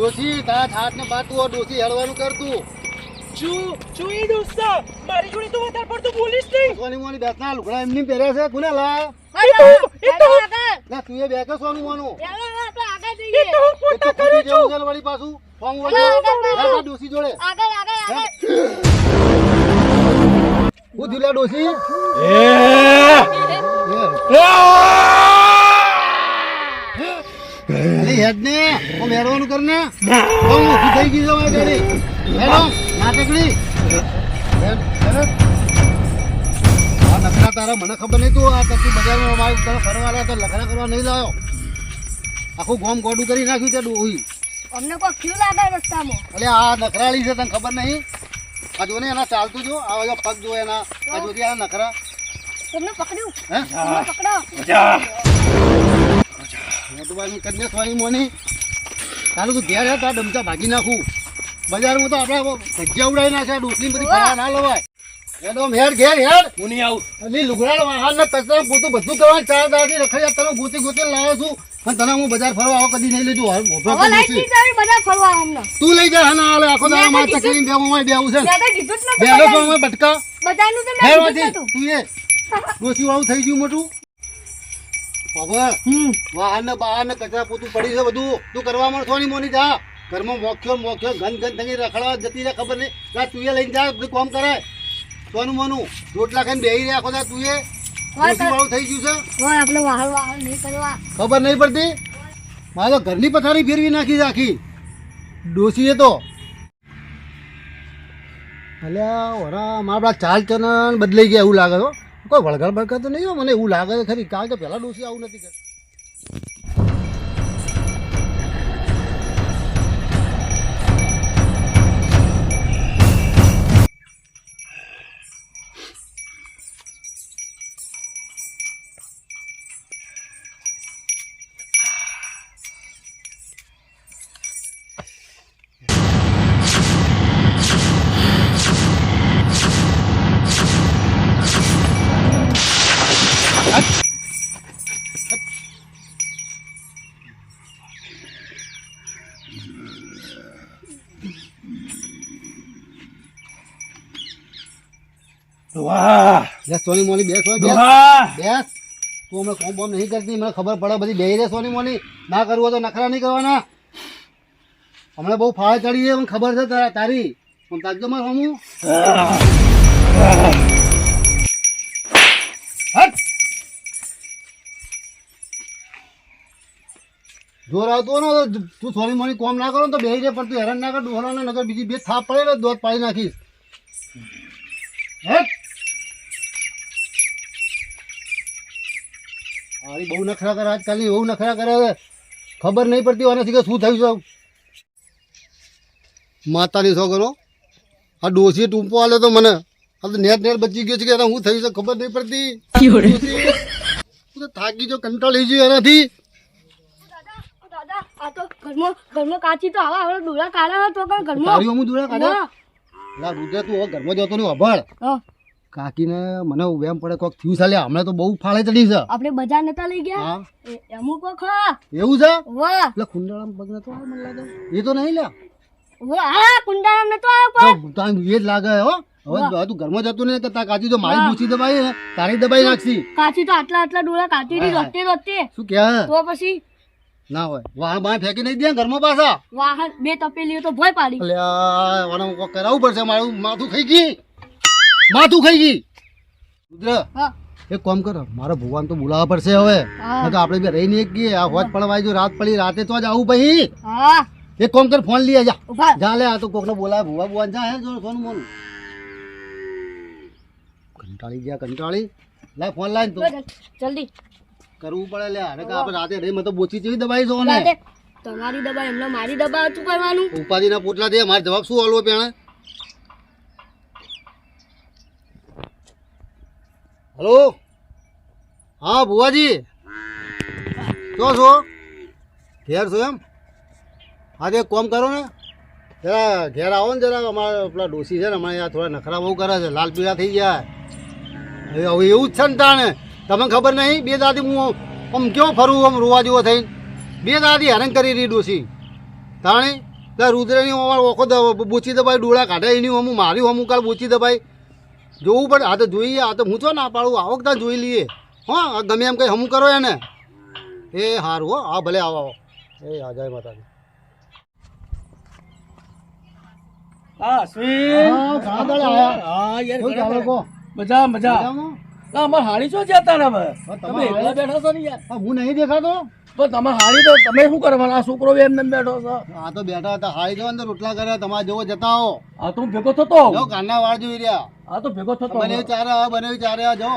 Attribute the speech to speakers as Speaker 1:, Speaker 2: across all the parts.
Speaker 1: ડોસી તારા થાટ ને બાતું ડોસી હળવાનું કરતું.
Speaker 2: છું શું એ દોસ્ત મારી જોડે તો વધારે પડતું બોલીશ નહીં.
Speaker 1: સોની મોની બેસના લુગડા એમની પહેર્યા છે કોને લા
Speaker 2: એ તો એ તો
Speaker 1: ના તું એ બેઠો સોનું મોનું
Speaker 2: એ તો હું
Speaker 1: એ તો
Speaker 2: પોતા કરું છું.
Speaker 1: વળી પાછું ફોર્મ વળી ડોસી જોડે. હું દિલા ડોસી. અરે હેડ ને ઓ મેળવાનું કર ને. ઓ ઊભી થઈ ગઈ છે ગાડી. હેડો નાટકડી નખરા તારા મને ખબર નહીં તું આ તકી બજારમાં મારું તને ફરવા આવ્યા તો લખરા કરવા નહીં લાવ્યો આખું ગોમ ગોડું કરી નાખ્યું છે ડોહી.
Speaker 3: અમને કોઈ ક્યુ લાગે રસ્તામાં?
Speaker 1: એટલે આ નખરાળી છે તને ખબર નહીં? આ જો ને એના ચાલતું જો આ જો પગ જો એના આ જોતી આ નખરા.
Speaker 3: તમને પકડ્યું?
Speaker 1: હે?
Speaker 3: પકડો.
Speaker 1: મેં તો બાજુ મોની. તારું તું ઘેર હતા ડમચા ભાગી નાખું. બજારમાં તો આપણે ભજીયા ઉડાવી નાખ્યા ડોસલી બધી ના લવાય. ઘેર હેડ.
Speaker 2: હું નહીં આવું.
Speaker 1: વાહન ને કચરા પોતું બધું કરવાનું ચાર દાડી રખડ્યા તને ગોતી ગોતી લાવ્યો છું. પણ તને હું બજાર ફરવા આવો કદી નહીં હાલ
Speaker 3: હવે
Speaker 1: કરી.
Speaker 3: ની ફરવા અમને.
Speaker 1: તું લઈ જા હા હાલે આખો દાડો
Speaker 3: મેં
Speaker 1: ચકરી હોય બેવું છે.
Speaker 3: મેં તો કીધું જ નતું
Speaker 1: બેલો તો અમે બટકા.
Speaker 3: બધાનું તો મેં
Speaker 1: એ. ડોસી વાળું થઈ ગયું મોટું. ખબર વાહન બહાર કચરા પોતું પડી છે બધું. તું કરવા મળશો મોની જા. ઘરમાં મોખ્યો મોખ્યો ગંદ ગંદ થઈ રખડવા જતી રહે ખબર નહીં. તું લઈને જા બધું કામ કરે સોનું મોનું રોટલા ખાઈને બેહી રહ્યા ખોદા તું એ થઈ ગયું છે?
Speaker 3: આપણે વાહન વાહન નહીં કરવા.
Speaker 1: ખબર નહીં પડતી? મારે તો ઘરની પથારી ફેરવી નાખી રાખી ડોસીએ તો. અલ્યા ઓરા મારા ચાલ ચલણ બદલાઈ ગયા એવું લાગે તો કોઈ વળગણ બળગણ તો નહીં મને એવું લાગે છે ખરી કારણ કે પહેલાં ડોસી આવું નથી કરતી
Speaker 2: વાહ.
Speaker 1: સોની મોની બેસ હોય બેસ. તું હમણાં કોમ બોમ નહીં કરતી મને ખબર પડે બધી બેહી રે સોની મોની ના કરવું હોય તો નખરા નહીં કરવાના. હમણાં બહુ ફાળે ચડી છે મને ખબર છે તારા- તારી. પણ તાજો માર હમું. જોર આવતો ને તો તું સોની મોની કોમ ના કરો ને તો બેહી જાય પણ તું હેરાન ના કર ડોહરાને નગર બીજી બે થાપ પડે ને દોધ પાડી નાખીશ. હટ. હારી બહુ નખરા કરે આજકાલની બહુ નખરા કરે ખબર નહીં પડતી આનાથી કે શું થયું છે માતાની છોકરો આ ડોસી ટૂંપો આલે તો મને. આ તો નેટ નેટ બચી ગયો છે કે હું શું થયું છે ખબર નહીં પડતી. તો થાકી જો કંટાળી ગયો એનાથી.
Speaker 3: દાદા આ તો ઘરમાં ઘરમાં કાચી તો આવા હવે દોરા કાઢ્યા તો પણ ઘરમાં
Speaker 1: તારી હું દુડા કાઢે
Speaker 3: ના
Speaker 1: લા તું ઘરમાં જતો નહીં અભળ
Speaker 3: હા.
Speaker 1: કાકીને મને વેમ પડે કોક થયું ચાલે હમણાં તો બહુ ફાળે ચડી છે.
Speaker 3: આપણે બજાર નતા લઈ ગયા?
Speaker 1: હા.
Speaker 3: એ- અમુક વખત. હા
Speaker 1: એવું છે?
Speaker 3: વાહ.
Speaker 1: એટલે ખુંડાળામાં પગ નતો મને લાગે. એ તો નહીં લ્યા
Speaker 3: વાહ હા નતો આવ્યો પણ
Speaker 1: તો તાન એ જ લાગે હો. હવે તું ઘરમાં જતું નહીં કે તાર કાચી તો મારી પૂછી દબાઈ ને તારી દબાઈ નાખશી
Speaker 3: કાચી તો આટલા આટલા ડોળા કાચી
Speaker 1: હા.
Speaker 3: રોતે રોતે
Speaker 1: શું કે
Speaker 3: તો પછી?
Speaker 1: ના હોય. વાહ બાહ ફેંકી નહીં દે ઘરમાં પાછા.
Speaker 3: વાહન બે તપેલીઓ તો ભય પાડી.
Speaker 1: એટલે કોક કરાવવું પડશે મારું માથું ખાઈ ગઈ માથું ખાઈ ગઈ. રુદ્ર
Speaker 3: હા.
Speaker 1: એક કામ કર મારા ભગવાન તો બોલાવવા પડશે હવે. તો આપણે બે રહી નહીં શકીએ આ હોજ પડવાય જો રાત પડી રાતે તો જ આવું પછી. એક કામ કર ફોન લઈ જા જા લે આ તો કોકને બોલાવે ભુવા ભુવાન જા હે જો ફોન મોનું. કંટાળી ગયા કંટાળી. લાય ફોન લાય તું.
Speaker 3: જલ્દી.
Speaker 1: કરવું પડે લે અરે કે આપણે રાતે રહી મને તો બોચી જેવી દબાઈ જો ને.
Speaker 3: તમારી દબા એમને મારી દબા હતું કરવાનું.
Speaker 1: ઉપાધિના પોટલા દે મારે જવાબ શું આલવો પેણે? હલો? હા, ભુવાજી. ક્યો છો? ઘેર છો એમ? હા તે કામ કરો ને. જરા ઘેર આવો ને જરા. અમારે પેલા ડોસી છે ને, અમારે યાર થોડા નખરા બહુ કરે છે. લાલ પીળા થઈ ગયા. હવે એવું જ છે ને તાણે. તમને ખબર નહીં? બે દાદી હું આમ કેવો ફરું આમ રોવા જેવો થઈને? બે દાદી હેરાન કરી રહી ડોસી. તાણે? રુદ્રની ઓખો બોચી દબાઈ, ડોળા કાઢે એની હું મારી હમું કાલ બોચી દબાઈ. જોવું પડે. આ તો જોઈએ આ તો હું છો ના પાડું. આવો ત્યાં જોઈ લઈએ. હા ગમે એમ કંઈ હમું કરો એને. એ સારું હો હા ભલે આવો આવો. એ આ જય માતાજી.
Speaker 2: હા અશ્વિન
Speaker 1: હા, ઘણા આયા.
Speaker 2: હા યાર
Speaker 1: શું ચાલે કહો?
Speaker 2: મજા મજા? ના અમાર છો જતા ને હવે? તમે એકલા બેઠા છો ને યાર.
Speaker 1: હું નહીં દેખાતો?
Speaker 2: તો તમે હાળી તો તમે શું કરવાના? છોકરો એમ એમને બેઠો છો.
Speaker 1: આ તો બેઠા હતા. હાઈ જવા અંદર રોટલા કર્યા. તમારે જેવો જતા હો
Speaker 2: આ તો હું ભેગો થતો.
Speaker 1: કાનના વાળ જોઈ રહ્યા.
Speaker 2: આ તો ભેગો થતો
Speaker 1: બને. ચારે આ બને ચારે આ જો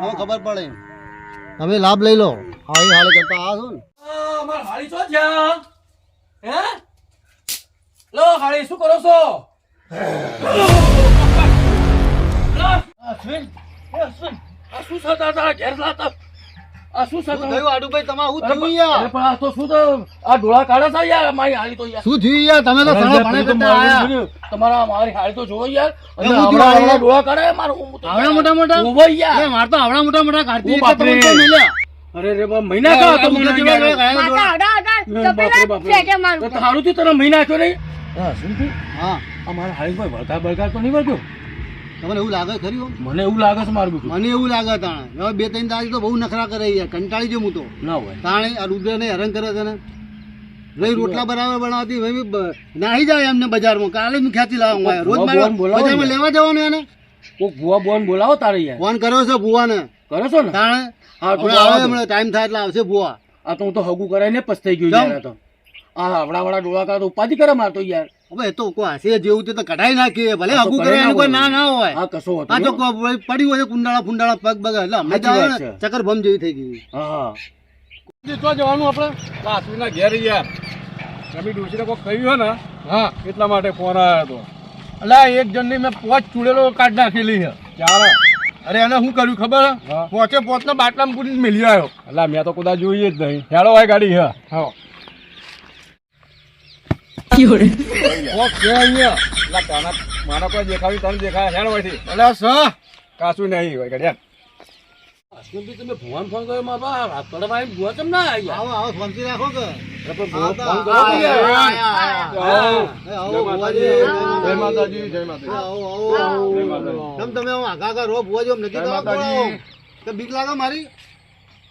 Speaker 1: હવે ખબર પડે. તમે લાભ લઈ લો. હાળી હાળી કરતા આ છો ને?
Speaker 2: આ, અમાર હાળી છો જ્યાં હે? લો હાળી શું કરો છો? લો, અશ્વિન એ અશ્વિન આ શું થતા હતા? ઘેર લાતા. આ શું
Speaker 1: શું થયું આડુભાઈ તમારે શું થયું યાર
Speaker 2: પણ આ તો શું તો આ ડોળા કાઢા છે યાર મારી હાળી તો યાર.
Speaker 1: શું થયું યાર? તમે તો સાડા ભણે કરતા આયા.
Speaker 2: તમારા મારી હાળી તો જોવો યાર. અને આવડા
Speaker 1: જોવા
Speaker 2: આવડા
Speaker 1: યાર?
Speaker 2: ડોળા કાઢે મારું
Speaker 1: આવડા મોટા મોટા?
Speaker 2: ઊભો યાર.
Speaker 1: એ માર તો આવડા મોટા મોટા કાઢતી તમે?
Speaker 2: અરે રે મહિના કા તો મને
Speaker 1: જેવા
Speaker 3: માતા
Speaker 2: બાપરે, બાપરે.
Speaker 3: મારું?
Speaker 2: તો તને મહિના આપ્યો નહીં? હા શું થયું?
Speaker 1: હા
Speaker 2: અમારા હાળી ભાઈ વળગા બળગા તો નહીં વળગ્યો?
Speaker 1: તમને એવું લાગે ખરી
Speaker 2: મને એવું લાગે છે મારું
Speaker 1: મને એવું લાગે તાણે. હવે બે ત્રણ તારીખ તો બહુ નખરા કરે યાર કંટાળી ગયો હું તો.
Speaker 2: ના હોય.
Speaker 1: તાણે આ રુદ્રને હેરાન કરે છે ને? રહી રોટલા બરાબર બનાવતી નાહી જાય એમને બજારમાં. કાલે હું ખેંચી લાવું રોજ બજારમાં લેવા જવાનું એને?
Speaker 2: કોક ભુવા બોન બોલાવો તારે યાર.
Speaker 1: ફોન કર્યો છે ભુવાને.
Speaker 2: કરો છો ને?
Speaker 1: તાણે? આવે હમણાં ટાઈમ થાય એટલે આવશે ભુવા.
Speaker 2: આ તો હું તો હગું કરાઈને પસ્તાઈ ગયો? યાર તો. આ આવડા વાળા ડોળા તો ઉપાધિ કરે મારતો યાર.
Speaker 1: હવે એ તો કોઈ જેવું તે તો કઢાઈ નાખીએ. ભલે
Speaker 2: તો કરે
Speaker 1: કરે એનું કોઈ
Speaker 2: ના
Speaker 1: ના ના હોય.
Speaker 2: આ કશો હતો
Speaker 1: આ તો પડ્યું હોય કુંડાળા ફુંડાળા પગ બગ એટલે અમે
Speaker 2: સાચી
Speaker 1: જાઓ
Speaker 2: વાત
Speaker 1: ને
Speaker 2: છે.
Speaker 1: ચક્કર ભમ જેવી થઈ ગઈ.
Speaker 2: હા હા.
Speaker 1: તો જવાનું આપણે.
Speaker 4: સાસુના ઘેર યાર. તમે ડોસીને કોઈ કહ્યું ને? હા. એટલા માટે ફોન આવ્યો હતો
Speaker 5: અલા એક જણની મેં પોચ ચૂડેલો કાઢ નાખેલી છે. અરે એને શું કર્યું ખબર? હા. પોચે પોચના બાટલામાં પૂરીને મેલી આવ્યો
Speaker 4: એટલે મેં તો કદાચ જોઈએ જ નહીં. હેડો હોય ગાડી હે. હા. દેખાવી તને દેખાય હેડ હોય
Speaker 5: અલા સ
Speaker 4: કાશું નહીં હોય ગાડી હેડ.
Speaker 2: તમે ભગવાન ફોન કર્યો મારા બા રાત પડવા આવીને ભુવા કેમ ના આવ્યા
Speaker 1: આવો આવો
Speaker 2: ફોન.
Speaker 1: કે બીક લાગે મારી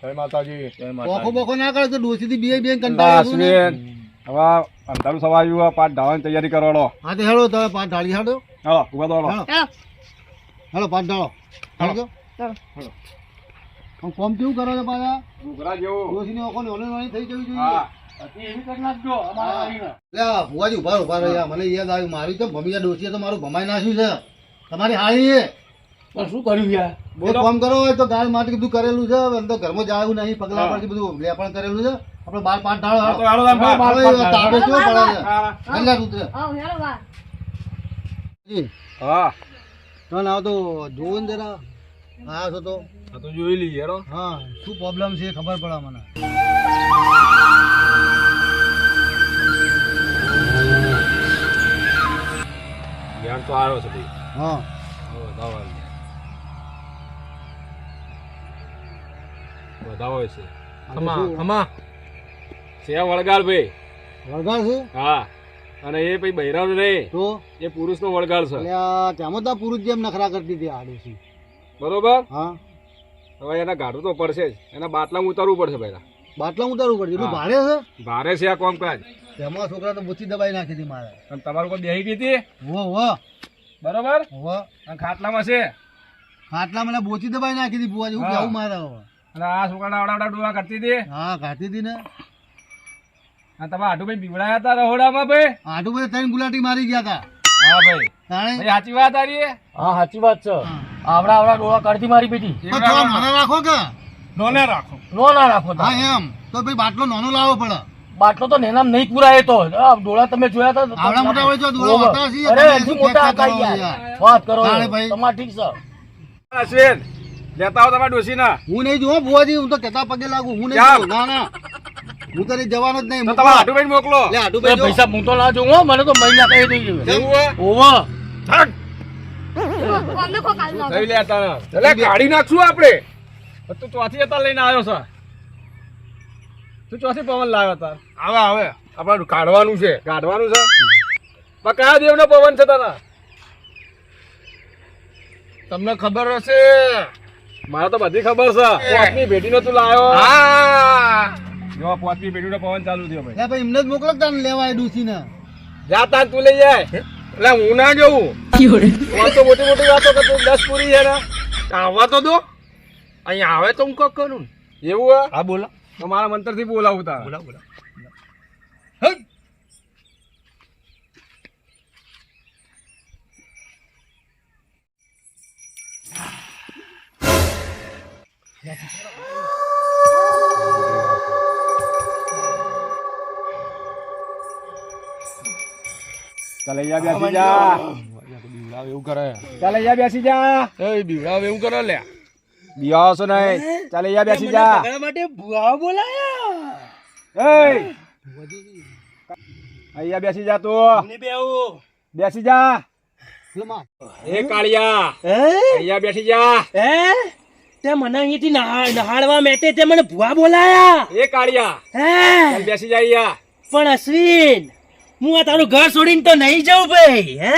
Speaker 4: જય માતાજી
Speaker 1: બોખો બોખો ના કરે તો ડોસીથી બે બે કંટાળી
Speaker 4: હવે અંધારું સવા આવ્યું પાટ ઢાળવાની તૈયારી કરવાનો
Speaker 1: હા તો હેડો તમે પાંચ ઢાળી હેડો.
Speaker 4: હાલો ઊભા દોડો હાલો.
Speaker 1: હેડો
Speaker 3: હા.
Speaker 1: હેડો પાંચ ઢાળો. હેડો. આમ કોમ કેવું કરો છો પાછા?
Speaker 4: ઘોઘરા જેવું.
Speaker 1: ડોસીની ઓખો નાની નાની થઈ જવી જોઈએ
Speaker 4: હા.
Speaker 1: ભુવાજી ઊભા ઊભા રહ્યા મને યાદ આવ્યું મારી તો ભમીયા ડોસીએ તો મારું ભમાઈ નાખ્યું છે. તમારી હાળી
Speaker 2: પણ શું કર્યું યાર?
Speaker 1: બહુ કામ કરો તો ગાય માટે કીધું કરેલું છે. અંદર ઘરમાં જાયું નહીં પગલા
Speaker 4: હા.
Speaker 1: પરથી બધું લેપણ કરેલું છે. આપણે બાર પાંચ ઢાળો
Speaker 4: તો
Speaker 1: હાલો.
Speaker 4: હાલો બાર.
Speaker 1: કેવો પડે છે.
Speaker 4: હા.
Speaker 1: હેલા રુદ્ર.
Speaker 3: આવ હેલો બા
Speaker 1: જી.
Speaker 4: હા.
Speaker 1: ના ના, તો જોવો ને જરા. આયા છો તો.
Speaker 4: આ તો જોઈ લઈએ હેડો.
Speaker 1: હા શું પ્રોબ્લેમ છે ખબર પડે મને.
Speaker 4: ધ્યાન તો આવ્યો છે ભાઈ.
Speaker 1: હા.
Speaker 4: બધા વધાવો છે.
Speaker 1: ખમા,
Speaker 4: ખમા છે વળગાડ ભાઈ.
Speaker 1: વળગાડ છે?
Speaker 4: હા. અને એ પછી બૈરાવ રે
Speaker 1: તો?
Speaker 4: એ પુરુષ નો વળગાળ છે.
Speaker 1: તેમાં તો પુરુષ જેમ નખરા કરતી હતી આ ડોસી.
Speaker 4: બરોબર?
Speaker 1: હા.
Speaker 4: હવે એના ગાડું તો પડશે જ. એના બાટલામાં ઉતારવું પડશે પહેલા.
Speaker 1: બાટલા ઉતારવું પડશે? એટલું ભારે છે?
Speaker 4: ભારે છે આ કામકાજ.
Speaker 1: તેમાં છોકરા તો બુચી દબાઈ નાખી હતી મારે.
Speaker 4: અને તમારું કોઈ બેહી ગઈ હતી?
Speaker 1: હો હો.
Speaker 4: બરોબર?
Speaker 1: હો.
Speaker 4: અને ખાટલામાં છે?
Speaker 1: ખાટલા મને બોચી દબાઈ નાખી હતી બુવાજી હું કેવું મારે હવે.
Speaker 4: અને આ છોકરાના આવડાવડા ડોળા કરતી હતી
Speaker 1: હા કાઢતી હતી ને
Speaker 4: અને તમે આટુભાઈ બીવડાયા હતા રહોડામાં ભાઈ?
Speaker 1: આટલું ત્રણ ગુલાટી મારી ગયા હતા.
Speaker 4: હા ભાઈ. સાચી વાત આ રહી
Speaker 2: હા સાચી વાત છે. આવડા આવડા ડોળા કાઢતી મારી બેટી
Speaker 1: તો રાખો કે?
Speaker 4: નોને રાખો.
Speaker 2: નો ના રાખો
Speaker 1: હા એમ. તો ભાઈ બાટલો નાનો લાવવો પડે.
Speaker 2: બાટલો તો નેનામ નહીં પુરાય તો. ડોળા તમે જોયા હતા
Speaker 1: આવડા મોટા હોય તો ડોળા
Speaker 2: ઓવર.
Speaker 1: હોતા
Speaker 2: અરે
Speaker 1: તમે
Speaker 2: મોટા હતા યાર.
Speaker 1: યાર?
Speaker 2: વાત કરો.
Speaker 1: ભાઈ.
Speaker 2: ઠીક છે.
Speaker 4: અશ્વિન લેતા આવો તમારા ડોશીના.
Speaker 1: હું નહીં જોઉં બુવાજી હું તો કેતા પગે લાગુ. હું નહીં ના ના. હું તો જવાનો જ નહીં
Speaker 4: તો. તમારા આટુભાઈ મોકલો.
Speaker 1: લે આટું
Speaker 2: એ
Speaker 1: ભાઈ જો.
Speaker 2: પૈસા હું તો ના જોઉં મને તો મહિના કહી દઈ
Speaker 4: એવું ઓવો.
Speaker 2: ઓવર
Speaker 3: કોમે કો કાલ
Speaker 4: થઈ લે તારા એટલે કાઢી નાખશું આપણે. તું ચોથી હતા લઈને આવ્યો છે. તું ચોથી પવન લાવ્યો તાર.
Speaker 5: આવે આવે આપણે કાઢવાનું છે.
Speaker 4: કાઢવાનું છે? પણ કયા દેવનો પવન છે તારા?
Speaker 5: તમને ખબર હશે.
Speaker 4: મારે તો બધી ખબર છે. પોતની ભેટીનો તું લાવ્યો.
Speaker 5: હા.
Speaker 4: જો પેઢી ભેટીનો પવન ચાલુ થયો ભાઈ.
Speaker 1: ભાઈ એમને જ મોકલો તાન લેવાય ડૂસીને
Speaker 4: જા તાન તું લઈ જાય.
Speaker 5: એટલે હું ના જવું
Speaker 4: કોણ તો મોટી મોટી વાતો કે તું દસ પૂરી છે ને.
Speaker 5: આવવા તો દો. અહીંયા આવે તો હું કોક કરું ને.
Speaker 4: એવું હે?
Speaker 5: હા બોલો.
Speaker 4: તો મારા મંતરથી બોલાવું તારે.
Speaker 5: બોલા બોલા હે?
Speaker 4: ચાલ જા બેસી જા.
Speaker 5: બીવડાવ એવું કરે
Speaker 4: ચાલ અહીંયા બેસી જા.
Speaker 5: એ બીવડાવ એવું કરે લે
Speaker 4: બિયાસો નહીં. ચાલે જા બેસી જા.
Speaker 6: માટે ભુઆ બોલાયા.
Speaker 4: એ અહીંયા બેસી જા તું.
Speaker 6: ને બેવું
Speaker 4: બેસી જા. એ કાળિયા.
Speaker 6: હે?
Speaker 4: અહીંયા બેસી જા.
Speaker 6: હે? તે મને અહીંથી નહાડવા માટે તે મને ભુવા બોલાયા.
Speaker 4: એ કાળિયા.
Speaker 6: હે?
Speaker 4: બેસી જા અહીંયા.
Speaker 6: પણ અશ્વિન હું આ તારું ઘર છોડીને તો નહીં જાઉં ભાઈ હે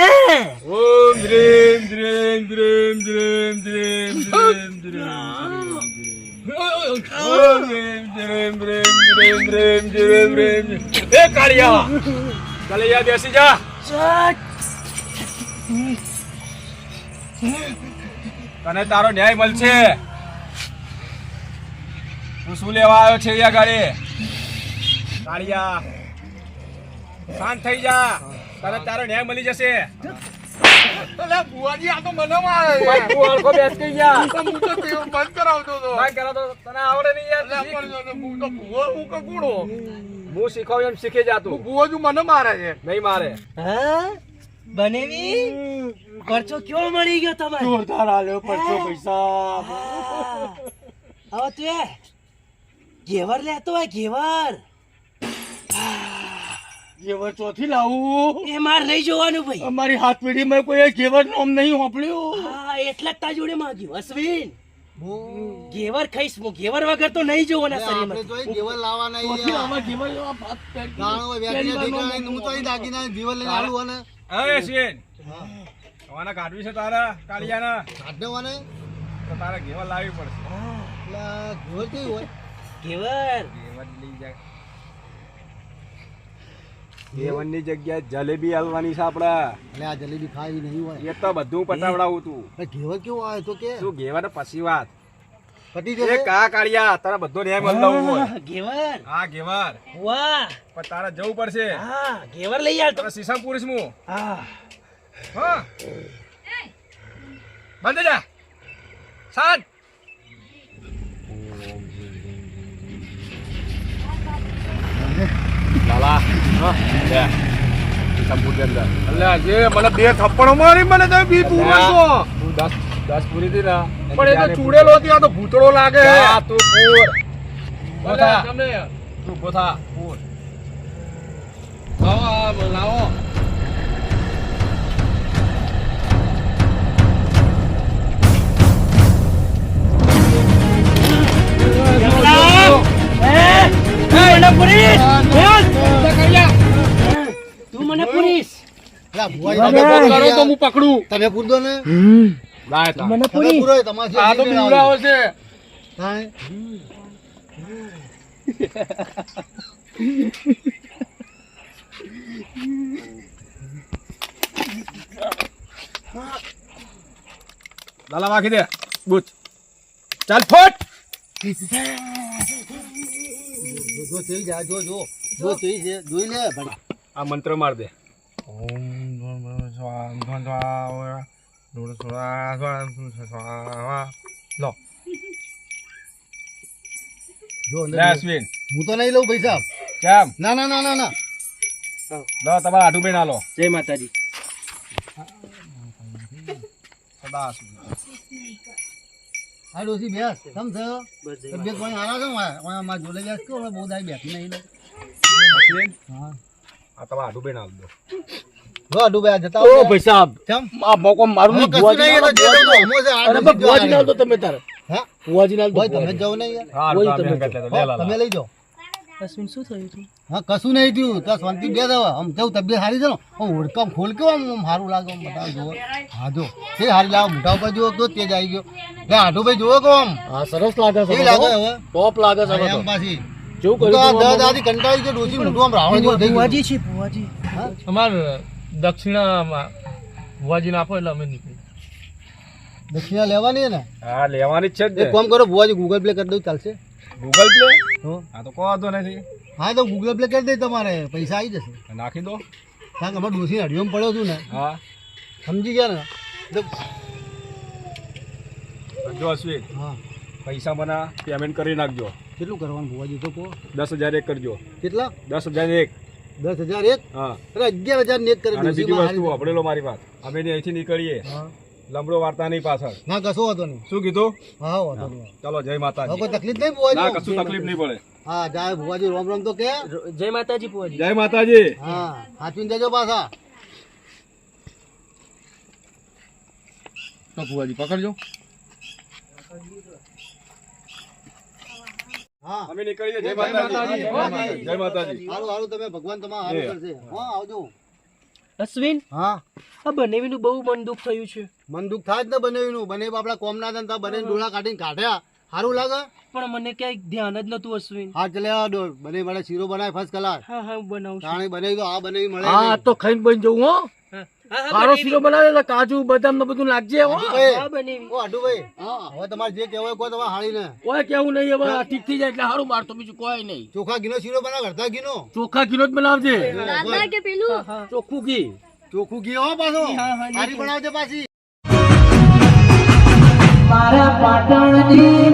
Speaker 4: ઓમ દ્રેમ દ્રેમ દ્રેમ દ્રેમ દ્રેમ દ્રેમ તને તારો ન્યાય મળશે તું શું લેવા આવ્યો છે અહીંયા ગાડી કાળિયા શાંત થઈ જા. તને તારો ન્યાય મળી જશે.
Speaker 5: અલે આ તો મને મારે
Speaker 4: તું હરખો બેસ કે જા.
Speaker 5: હું તો બંધ કરાવતો હતો.
Speaker 4: ભાઈ, કરા તને આવડે નહીં યાર
Speaker 5: હું તો ભૂવો હું કે કુણો
Speaker 4: હું શીખવાડું એમ શીખી જા તું.
Speaker 5: ભૂવો મને મારે છે.
Speaker 4: નહીં મારે.
Speaker 6: હા? બનેવી? પરચો કયો મળી ગયો તમારે?
Speaker 5: જોરદાર આલ્યો પડશો પૈસા.
Speaker 6: હવે તું ઘેવર લેતો હોય ઘેવર.
Speaker 5: જેવર ચોથી લાવું?
Speaker 6: એ માર નહીં જોવાનું ભાઈ.
Speaker 5: અમારી હાથ પેઢીમાં કોઈ ઘેવર નામ નહીં હોપડ્યું
Speaker 6: હા એટલે જ તારા જોડે માંગ્યું અશ્વિન ઘેવર ખાઈશ હું. ઘેવર વગર તો નહીં જોવાના શરીરમાં.
Speaker 1: તો લાવવાના
Speaker 5: ચોથી. ઘેવર જેવર ભાત પેટ-
Speaker 1: ગાણો હોય,
Speaker 5: પહેલી
Speaker 1: વેચીને
Speaker 5: વાર
Speaker 1: ઠીકાણે, હું તો દાગીના જીવન લઈને આવું અને
Speaker 4: હવે અશ્વિન. તમારા કાઢવી છે તારા કાળિયાના.
Speaker 1: કાઢવાને
Speaker 4: તો તારા ઘેવર લાવવી પડશે.
Speaker 1: ઘેવર કેવી હોય?
Speaker 6: ઘેવર?
Speaker 4: ઘેવર લઈ જાય. ઘેવરની જગ્યાએ જલેબી હાલવાની છે આપડે
Speaker 1: એટલે આ જલેબી ખાવી નહીં હોય.
Speaker 4: એ તો બધું પટાવડાવું તું.
Speaker 1: ઘેવર કેવું આવે તો કે?
Speaker 4: તું ઘેવર પછી વાત.
Speaker 1: પતી જશે?
Speaker 4: કા કાળિયા તારા બધો ન્યાય હોય.
Speaker 6: હા, ઘેવર.
Speaker 4: હા ઘેવર.
Speaker 6: વાહ.
Speaker 4: પણ તારે જવું પડશે.
Speaker 6: હા ઘેવર લઈ આવ તો.
Speaker 4: સીસા પુરુષ હું
Speaker 6: હા.
Speaker 4: હા. બંધ જા. શાંત લાલા હા લે સીસમ પુરુષ અંદર
Speaker 5: અલે આજે મને બે થપ્પડો મારી મને તમે બી પૂરો
Speaker 4: તું દસ દસ પૂરી દી ને
Speaker 5: પણ એ તો ચૂડેલો હતી આ તો ભૂતળો લાગે
Speaker 4: જા તું પૂર
Speaker 5: અલે,
Speaker 4: તું પોતા પૂર
Speaker 5: લાવો આ લાવો
Speaker 6: હે? તું મને પૂરીશ તું
Speaker 5: તો હું પકડું
Speaker 1: તમે પૂરદો ને
Speaker 6: મને
Speaker 1: તમે
Speaker 6: પૂરીશ
Speaker 1: પૂરો હોય, તમારે
Speaker 5: આ તો બીવડાવો છે
Speaker 4: લાલા વાગી દે બુચ ચાલ ફોટ
Speaker 1: જો જો થઈ જાય જો જો જો જોઈ છે જોઈ લે
Speaker 4: આ મંત્ર માર દે
Speaker 1: જો અંદર
Speaker 4: લે
Speaker 1: જો.
Speaker 4: અશ્વિન
Speaker 1: હું તો નહીં લઉં પૈસા
Speaker 4: કેમ
Speaker 1: ના ના ના ના ના
Speaker 4: લો તમારા આટુ બેન આલો
Speaker 6: જય માતાજી
Speaker 4: સદા
Speaker 1: આ ડોસી બેસ કેમ છે
Speaker 6: બસ જય
Speaker 1: તબિયત પાણી હારા છે મારે ઓય મારે જોડે બેસ કે બહુ દાઈ બેઠી નહીં ને
Speaker 4: અશ્વિન
Speaker 1: હા
Speaker 4: આ તમારા આટુ બેન આલ દો
Speaker 1: જો અડુ બે જતા
Speaker 5: ઓ ભાઈ સાહેબ
Speaker 1: કેમ?
Speaker 5: આ મોકો મારું
Speaker 1: હવે
Speaker 5: નહીં,
Speaker 1: કશું તો તો હા
Speaker 4: હો,
Speaker 6: શું થયું હતું
Speaker 1: હા કશું નહીં થયું. ત્યાં શાંતિ બે દવા આમ જવું તબિયત સારી છે ને? આમ ઓળખામ ખોલ કેવો આમ આમ સારું લાગે આમ બધા જુઓ હા જો. તે સારી લાગે મોટા ઉપર જુઓ તો તેજ આવી ગયો. આટો ભાઈ જુઓ કે આમ.
Speaker 2: હા સરસ લાગે છે
Speaker 1: લાગે હવે?
Speaker 2: ટોપ લાગે છે
Speaker 1: એમ પાછી.
Speaker 2: જેવું
Speaker 1: હું તો આ
Speaker 2: કર્યું
Speaker 1: દાદી કંટાળી ગયો ડોસી મોઢું રાવણ જેવું થઈ ગયું.
Speaker 6: છે ભુવાજી.
Speaker 5: અમાર દક્ષિણામાં ભુવાજીને આપો એટલે અમે નીકળી.
Speaker 1: દક્ષિણા લેવાની ને?
Speaker 4: હા લેવાની જ છે
Speaker 1: એક કામ કરો ભુવાજી ગૂગલ પ્લે કરી દઉં ચાલશે?
Speaker 4: ગૂગલ પ્લે
Speaker 1: હા.
Speaker 4: તો કોઈ વાંધો નથી.
Speaker 1: હા તો ગૂગલ પ્લે કરી દે તમારે પૈસા આવી જશે.
Speaker 4: નાખી દો.
Speaker 1: કારણ કે અમારે ડોસી હડિયોમાં પડ્યો છું ને.
Speaker 4: હા.
Speaker 1: સમજી ગયા ને?
Speaker 4: જો અશ્વિન
Speaker 1: હા.
Speaker 4: પૈસા મને પેમેન્ટ કરી નાખજો.
Speaker 1: કેટલું કરવાનું ભુવાજી તો કહો?
Speaker 4: દસ હજાર એક કરજો.
Speaker 1: કેટલા?
Speaker 4: દસ હજાર એક.
Speaker 1: દસ હજાર એક?
Speaker 4: હા.
Speaker 1: અરે અગિયાર હજાર નેટ કરી દઉં
Speaker 4: બીજી વસ્તુ વાપરેલો મારી વાત. અમે અહીંથી નીકળીએ
Speaker 1: હા.
Speaker 4: લંબડો વાર્તા નહીં પાછળ.
Speaker 1: ના કશો વાંધો નહીં.
Speaker 4: શું કીધું?
Speaker 1: હા વાંધો નહીં.
Speaker 4: ચાલો જય માતાજી.
Speaker 1: કોઈ તકલીફ નહીં
Speaker 4: ના
Speaker 1: ભુવાજી
Speaker 4: કશું તકલીફ નહીં પડે.
Speaker 1: હા જાય ભુવાજી રોમ રોમ તો કે.
Speaker 6: જય માતાજી ભુવાજી.
Speaker 4: જય માતાજી.
Speaker 1: હા હાચવીને જજો પાછા.
Speaker 5: તો ભુવાજી પકડજો.
Speaker 1: હા.
Speaker 4: અમે નીકળીએ જય માતાજી. જય માતાજી. જય માતાજી.
Speaker 1: સારું સારું તમે ભગવાન તમારા
Speaker 4: એ.
Speaker 1: કરશે હા આવજો.
Speaker 6: અશ્વિન?
Speaker 1: હા.
Speaker 6: આ બનેવીનું બહુ મન દુઃખ થયું છે.
Speaker 1: મન દુઃખ થાય જ ને બનેવીનું. બને આપડા કોમ ના હતા બને ડોળા કાઢીને કાઢ્યા. સારું લાગે?
Speaker 6: પણ મને ક્યાંય ધ્યાન જ નતું અશ્વિન.
Speaker 1: હા ચલે આ ડોળ. બને મળે શીરો બનાય ફર્સ્ટ કલાક
Speaker 6: હા હા બનાવું
Speaker 1: તો આ બનાવી મળે
Speaker 5: હા તો ખાઈને બની જવું હા, કાળો શીરો બનાવે એટલે કાજુ બદામ ને બધું નાખજે હો.
Speaker 1: હવે તમારે જે કહેવાય કોઈ તમારે હાળીને.
Speaker 5: કોઈ કેવું નહીં હવે આ ઠીક થઈ જાય એટલે સારું મારતો બીજું કોઈ નહીં.
Speaker 1: ચોખા ઘીનો શીરો બનાવ કરતા ઘીનો?
Speaker 5: ચોખા કિલો જ બનાવજે.
Speaker 3: કે પેલું?
Speaker 5: ચોખ્ખું ઘી.
Speaker 1: ચોખ્ખું ઘી હો પાછો?
Speaker 6: હા, હા,
Speaker 1: સારી બનાવજે પાછી.
Speaker 7: મારા પાટણની